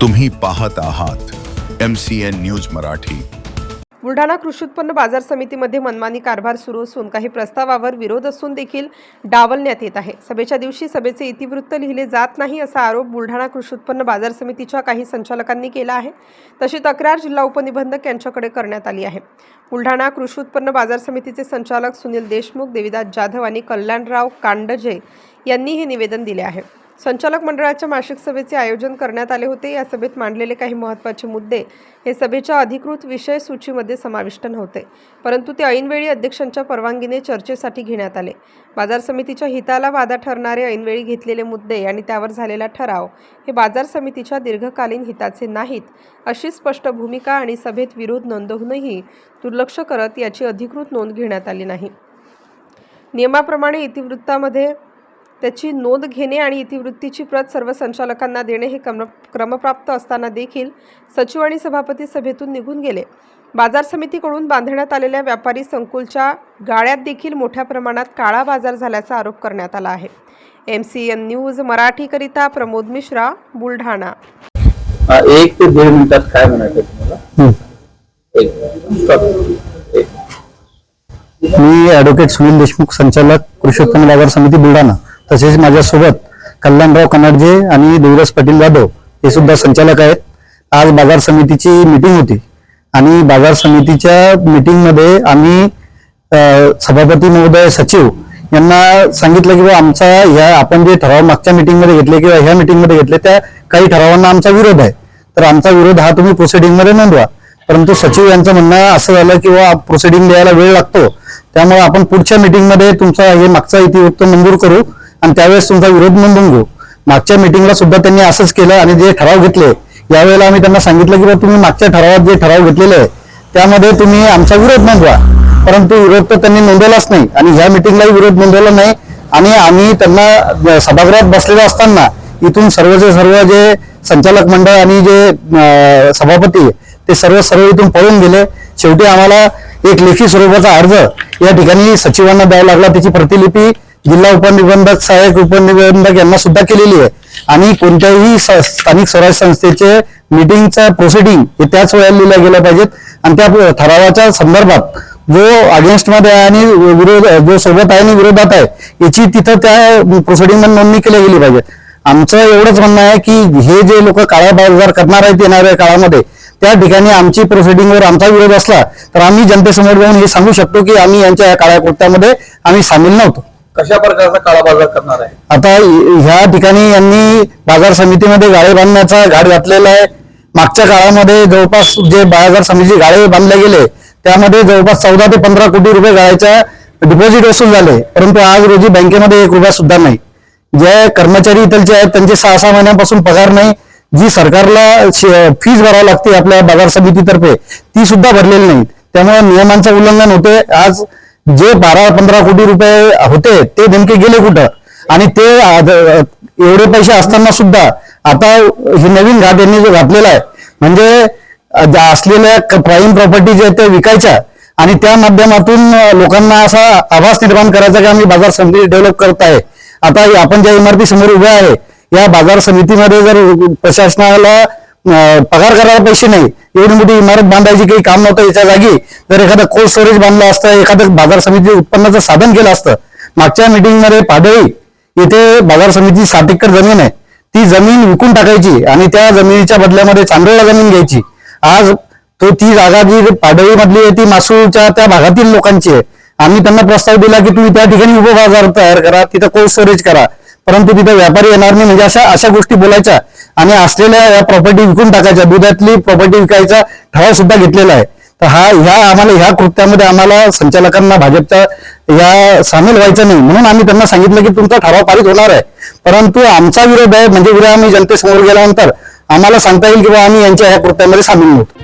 तुम्ही पाहत आहात M C N news Marathi. Buldhana कृषी उत्पन्न बाजार समितीमध्ये मनमानी कारभार सुरू असून काही प्रस्तावावर विरोध असून देखील डावलण्यात येत आहे. सभेच्या दिवशी सभेचे इतिवृत्त लिहिले जात नाही असा आरोप बुलढाणा कृषी उत्पन्न बाजार समितीच्या काही संचालकांनी केला आहे. तशी तक्रार जिल्हा उपनिबंधक यांच्याकडे करण्यात आली आहे. बुलढाणा कृषी उत्पन्न बाजार समितीचे संचालक सुनील देशमुख देविदास जाधव आणि कल्याणराव कांडजे यांनी हे निवेदन दिले आहे. संचालक मंडळाच्या मासिक सभेचे आयोजन करण्यात आले होते. या सभेत मांडलेले काही महत्त्वाचे मुद्दे हे सभेच्या अधिकृत विषय सूचीमध्ये समाविष्ट नव्हते परंतु ते ऐनवेळी अध्यक्षांच्या परवानगीने चर्चेसाठी घेण्यात आले. बाजार समितीच्या हिताला बाधा ठरणारे ऐनवेळी घेतलेले मुद्दे आणि त्यावर झालेला ठराव हे बाजार समितीच्या दीर्घकालीन हिताचे नाहीत अशी स्पष्ट भूमिका आणि सभेत विरोध नोंदवूनही दुर्लक्ष करत याची अधिकृत नोंद घेण्यात आली नाही. नियमाप्रमाणे इतिवृत्तामध्ये त्याची नोंद घेणे आणि इतिवृत्तीची प्रत सर्व संचालकांना देणे हे क्रम क्रमप्राप्त असताना देखील सचिव आणि सभापती सभेतून निघून गेले. बाजार समितीकडून बांधण्यात आलेल्या व्यापारी संकुलच्या गाळ्यात देखील मोठ्या प्रमाणात काळा बाजार झाल्याचा आरोप करण्यात आला आहे. एम सी एन न्यूज मराठीकरिता प्रमोद मिश्रा बुलढाणा. एक ते दीड मिनिटात काय म्हणायचं तुम्हाला. मी ॲडव्होकेट सुनील देशमुख संचालक कृषी उत्पन्न बाजार समिती बुलढाणा. तसेच माझ्यासोबत कल्याणराव कनाडजे आणि देवराज पाटील जाधव हे सुद्धा संचालक आहेत. आज बाजार समितीची मीटिंग होती आणि बाजार समितीच्या मीटिंगमध्ये आम्ही सभापती महोदय सचिव यांना सांगितलं की बा आमचा ह्या आपण जे ठराव मागच्या मीटिंगमध्ये घेतले किंवा ह्या मीटिंगमध्ये घेतले त्या काही ठरावांना आमचा विरोध आहे. तर आमचा विरोध हा तुम्ही प्रोसिडिंगमध्ये नोंदवा. परंतु सचिव यांचं म्हणणं असं झालं की बा प्रोसिडिंग द्यायला वेळ लागतो. त्यामुळे आपण पुढच्या मीटिंगमध्ये तुमचा हे मागचा इतिवृत्त मंजूर करू. आणि त्यावेळेस तुमचा विरोध नोंदवून घेऊ. मागच्या मीटिंगला सुद्धा त्यांनी असंच केलं आणि जे ठराव घेतले यावेळेला आम्ही त्यांना सांगितलं की बा तुम्ही मागच्या ठरावात जे ठराव घेतलेले आहे त्यामध्ये तुम्ही आमचा विरोध नोंदवा. परंतु विरोध तर त्यांनी नोंदवलाच नाही आणि ह्या मिटिंगलाही विरोध नोंदवला नाही. आणि आम्ही त्यांना सभागृहात बसलेले असताना इथून सर्वचे सर्व जे संचालक मंडळ आणि जे सभापती ते सर्व सर्व इथून पळून गेले. शेवटी आम्हाला एक लेखी स्वरूपाचा अर्ज या ठिकाणी सचिवांना द्यावा लागला. त्याची प्रतिलिपी जिल्हा उपनिबंधक सहाय्यक उपनिबंधक यांना सुद्धा केलेली आहे. आणि कोणत्याही स- स्थानिक स्वराज्य संस्थेचे मीटिंगचा प्रोसिडिंग हे त्याच वेळेला लिहिल्या गेल्या पाहिजेत. आणि त्या ठरावाच्या संदर्भात जो अगेन्स्टमध्ये आहे आणि विरोध जो सोबत आहे आणि विरोधात आहे याची तिथं त्या प्रोसिडिंगमध्ये नोंदणी केली गेली पाहिजे. आमचं एवढंच म्हणणं आहे की हे जे लोक काळ्या बाजार करणार आहेत येणाऱ्या काळामध्ये त्या ठिकाणी आमची प्रोसिडिंगवर आमचा विरोध असला तर आम्ही जनतेसमोर जाऊन हे सांगू शकतो की आम्ही यांच्या या काळ्या कृत्यामध्ये आम्ही सामील नव्हतो. कशा प्रकारचा काळा बाजार करणार आहे? आता ह्या ठिकाणी यांनी बाजार समितीमध्ये गाळे बांधण्याचा घाट घातलेला आहे. मागच्या काळामध्ये जवळपास जे बाजार समितीचे गाळे बांधले गेले त्यामध्ये जवळपास चौदा ते पंधरा कोटी रुपये गाळ्याच्या डिपॉझिट वसूल झाले. परंतु आज रोजी बँकेमध्ये एक रुपया सुद्धा नाही. जे कर्मचारी इथलचे आहेत त्यांचे सहा सहा महिन्यापासून पगार नाही. जी सरकारला फीज भरावी लागते आपल्या बाजार समितीतर्फे ती सुद्धा भरलेली नाही. त्यामुळे नियमांचं उल्लंघन होते आज जे बारा पंधरा कोटी रुपये होते ते नेमके गेले कुठं? आणि ते एवढे पैसे असताना सुद्धा आता हे नवीन घाट यांनी जो घातलेला आहे म्हणजे ज्या असलेल्या प्राईम प्रॉपर्टी जे आहेत त्या विकायच्या आणि त्या माध्यमातून लोकांना असा आभास निर्माण करायचा की आम्ही बाजार समिती डेव्हलप करत आहे. आता आपण ज्या इमारती समोर उभ्या आहे या बाजार समितीमध्ये जर प्रशासनाला पगार करायला पैसे नाही. एवढी मोठी इमारत बांधायची काही काम नव्हतं याच्या जागी. जर एखादं कोल्ड स्टोरेज बांधलं असतं एखादं बाजार समिती उत्पन्नाचं साधन केलं असतं. मागच्या मीटिंगमध्ये पाडळी येथे बाजार समिती सात एकर जमीन आहे. ती जमीन विकून टाकायची आणि त्या जमिनीच्या बदल्यामध्ये चांदोळला जमीन घ्यायची. आज तो ती जागा जी पाडळी मधली आहे ती मासूळच्या त्या भागातील लोकांची आहे. आम्ही त्यांना प्रस्ताव दिला की तुम्ही त्या ठिकाणी उभं बाजार तयार करा तिथं कोल्ड स्टोरेज करा. परंतु तिथे व्यापारी येणार नाही. म्हणजे अशा अशा गोष्टी बोलायच्या आणि असलेल्या या प्रॉपर्टी विकून टाकायच्या. दुधातली प्रॉपर्टी विकायचा ठराव सुद्धा घेतलेला आहे. तर हा ह्या आम्हाला ह्या कृत्यामध्ये आम्हाला संचालकांना भाजपच्या या सामील व्हायचं नाही. म्हणून आम्ही त्यांना सांगितलं की तुमचा ठराव पारित होणार आहे. परंतु आमचा विरोध आहे. म्हणजे उद्या आम्ही जनतेसमोर गेल्यानंतर आम्हाला सांगता येईल की आम्ही यांच्या ह्या कृत्यामध्ये सामील नव्हतो.